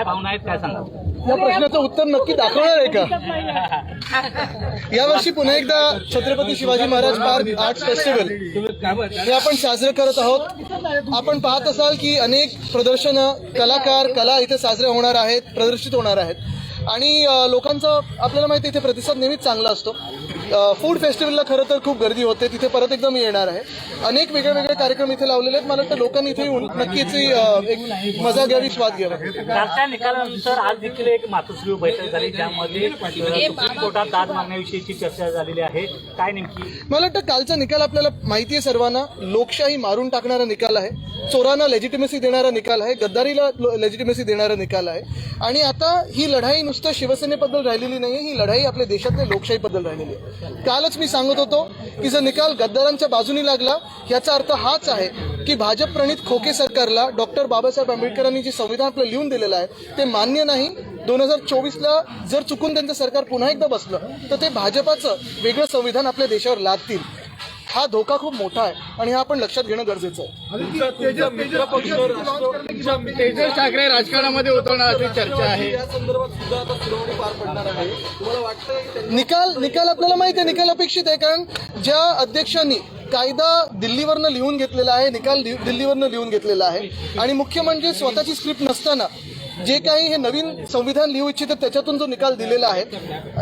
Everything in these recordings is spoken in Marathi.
काय भावना आहेत काय सांगा या प्रश्नाचं उत्तर नक्की दाखवणार आहे का? यावर्षी पुन्हा एकदा Chhatrapati Shivaji Maharaj park art festival हे आपण साजरे करत आहोत. आपण पाहत असाल की अनेक प्रदर्शनं कलाकार कला इथे साजरे होणार आहेत प्रदर्शित होणार आहेत. आणि लोकांचा आपल्याला माहिती आहे इथे प्रतिसाद नेहमीच चांगला असतो. फूड फेस्टिवलला खरं तर खूप गर्दी होते. तिथे परत एकदा मी येणार आहे. अनेक वेगळे वेगळे कार्यक्रम इथे लावलेले आहेत. मला वाटतं लोकांनी इथे येऊन नक्कीच एक मजा घ्यावी स्वाद घ्यावा. निकालानंतर आज देखील एक मातोश्री बैठक झाली. ज्यामध्ये अ, सुप्रीम कोर्टात दाद मागण्याविषयीची चर्चा झालेली आहे. काय नेमकी? मला वाटतं कालचा निकाल आपल्याला माहिती आहे सर्वांना. लोकशाही मारून टाकणारा निकाल आहे. चोरांना लेजिटिमेसी देणारा निकाल आहे. गद्दारीला लेजिटिमेसी देणारा निकाल आहे. आणि आता ही लढाई नुसतं शिवसेनेबद्दल राहिलेली नाही ही लढाई आपल्या देशातल्या लोकशाहीबद्दल राहिलेली आहे. कालच मी सांगत होतो की जर निकाल गद्दारांच्या बाजूनी लागला याचा अर्थ हाच आहे की भाजप प्रणित खोके सरकारला डॉक्टर बाबासाहेब आंबेडकरांनी जे संविधान आपलं लिहून दिलेलं आहे ते मान्य नाही. दोन हजार चोवीसला जर चुकून त्यांचं सरकार पुन्हा एकदा बसलं तर ते भाजपाचं वेगळं संविधान आपल्या देशावर लादतील. हा धोका खूप मोठा आहे आणि हा आपण लक्षात घेणं गरजेचं आहे. तेजस ठाकरे राजकारणामध्ये उतरणार अशी चर्चा आहे. या संदर्भात सुद्धा आता सुनावणी पार पडणार आहे. तुम्हाला वाटतं निकाल निकाल आपल्याला माहिती आहे निकाल अपेक्षित आहे कारण ज्या अध्यक्षांनी कायदा दिल्लीवरनं लिहून घेतलेला आहे निकाल दिल्लीवरनं लिहून घेतलेला आहे. आणि मुख्य म्हणजे स्वतःची स्क्रिप्ट नसताना जे काही हे नवीन संविधान लिहू इच्छित त्याच्यातून जो निकाल दिलेला आहे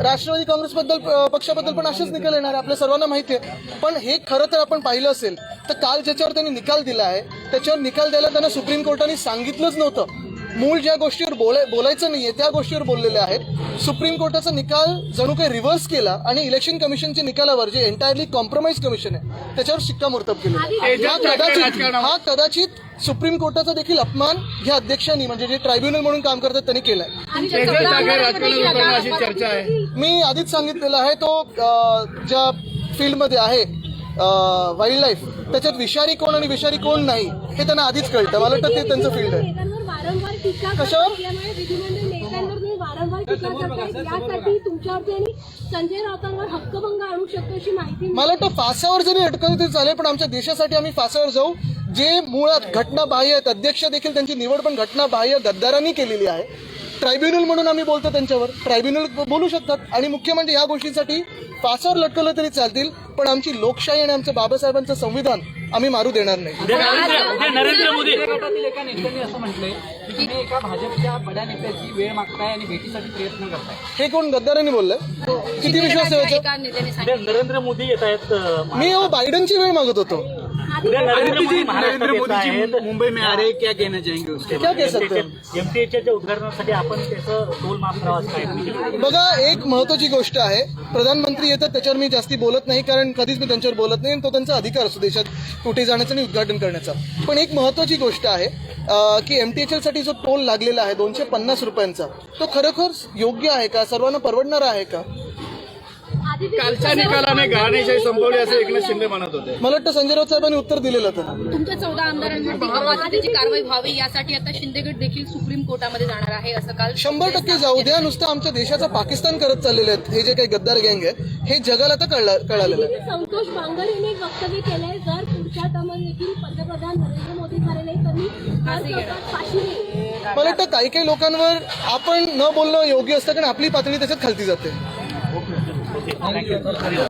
राष्ट्रवादी काँग्रेसबद्दल अ, पक्षाबद्दल पण असेच निकाल येणार आहे आपल्या सर्वांना माहिती आहे. पण हे खरं तर आपण पाहिलं असेल तर काल ज्याच्यावर त्यांनी निकाल दिला आहे त्याच्यावर निकाल द्यायला त्यांना सुप्रीम कोर्टाने सांगितलंच नव्हतं. मूळ ज्या गोष्टीवर बोलाय बोलायचं नाहीये त्या गोष्टीवर बोललेले आहेत. सुप्रीम कोर्टाचा निकाल जणू काही रिव्हर्स केला आणि इलेक्शन कमिशनच्या निकालावर जे एंटायरली कॉम्प्रोमाइज कमिशन आहे त्याच्यावर शिक्कामोर्तब केलं. हा कदाचित हा कदाचित सुप्रीम कोर्टाचा देखील अपमान ह्या अध्यक्षांनी म्हणजे जे ट्रायब्युनल म्हणून काम करतात त्यांनी केलाय. मी आधीच सांगितलेलं आहे तो ज्या फील्डमध्ये आहे वाईल्ड लाईफ त्याच्यात विषारी कोण आणि विषारी कोण नाही हे त्यांना आधीच कळतं. मला वाटतं ते त्यांचं फील्ड आहे. वारंवार टीका कशावर? विधिमंडळ नेत्यांवर तुम्ही वारंवार टीका करताय यासाठी तुमच्यावरती आणि संजय राऊतांवर हक्कभंग आणू शकतो अशी माहिती मला वाटतं फासावर जरी अटकवलं तरी चालेल पण आमच्या देशासाठी आम्ही फासावर जाऊ. जे मुळात घटनाबाह्य आहेत अध्यक्ष देखील त्यांची निवड पण घटनाबाह्य गद्दारांनी केलेली आहे. ट्रायब्युनल म्हणून आम्ही बोलतो त्यांच्यावर. ट्रायब्युनल बोलू शकतात. आणि मुख्य म्हणजे या गोष्टींसाठी फासावर लटकवलं तरी चालतील पण आमची लोकशाही आणि आमचं बाबासाहेबांचं संविधान आम्ही मारू देणार नाही. नरेंद्र मोदी. गटातील एका नेत्यांनी असं म्हटलंय की तुम्ही एका भाजपच्या बड्या नेत्याची वेळ मागताय आणि भेटीसाठी प्रयत्न करताय. हे कोण गद्दारांनी बोललंय? किती विश्वास? उद्या नरेंद्र मोदी येत आहेत मी हो बायडनची वेळ मागत होतो. नरेंद्र मोदी महाराष्ट्रात येत आहेत. मुंबई में आ रहे क्या कहना चाहेंगे उसके क्या कह सकते हैं? एमटीएच्या उद्घाटनासाठी आपण त्याचं टोल माफ करावा बघा एक महत्वाची गोष्ट आहे. प्रधानमंत्री येतात त्याच्यावर मी जास्ती बोलत नाही कारण कधीच मी त्यांच्यावर बोलत नाही. आणि तो त्यांचा अधिकार असतो देशात कुठे जाण्याचा आणि उद्घाटन करण्याचा. पण एक महत्वाची गोष्ट आहे की एम टी एच साठी जो टोल लागलेला आहे दोनशे पन्नास रुपयांचा तो खरोखर योग्य आहे का? सर्वांना परवडणारा आहे का? कालच्या निकालाने घराणेशाही संपवली असं एकनाथ शिंदे म्हणत होते. मला वाटतं संजय राऊत साहेबांनी उत्तर दिलेलं होतं. तुमच्या चौदा आमदारांवरती अपात्रतेची कारवाई व्हावी यासाठी आता शिंदेगड देखील सुप्रीम कोर्टामध्ये जाणार आहे असं काल शंभर टक्के जाऊ द्या. नुसतं आमच्या देशाचा पाकिस्तान करत चाललेले आहेत. हे जे काही गद्दार गँग आहे हे जगाला आता कळलं कळालेलं आहे. संतोष बांगर यांनी एक वक्तव्य केलंय जर पुढच्या देखील पंतप्रधान नरेंद्र मोदी झाले नाही तर मी. मला वाटतं काही काही लोकांवर आपण न बोलणं योग्य असतं कारण आपली पातळी त्याच्यात खालती जाते. Gracias.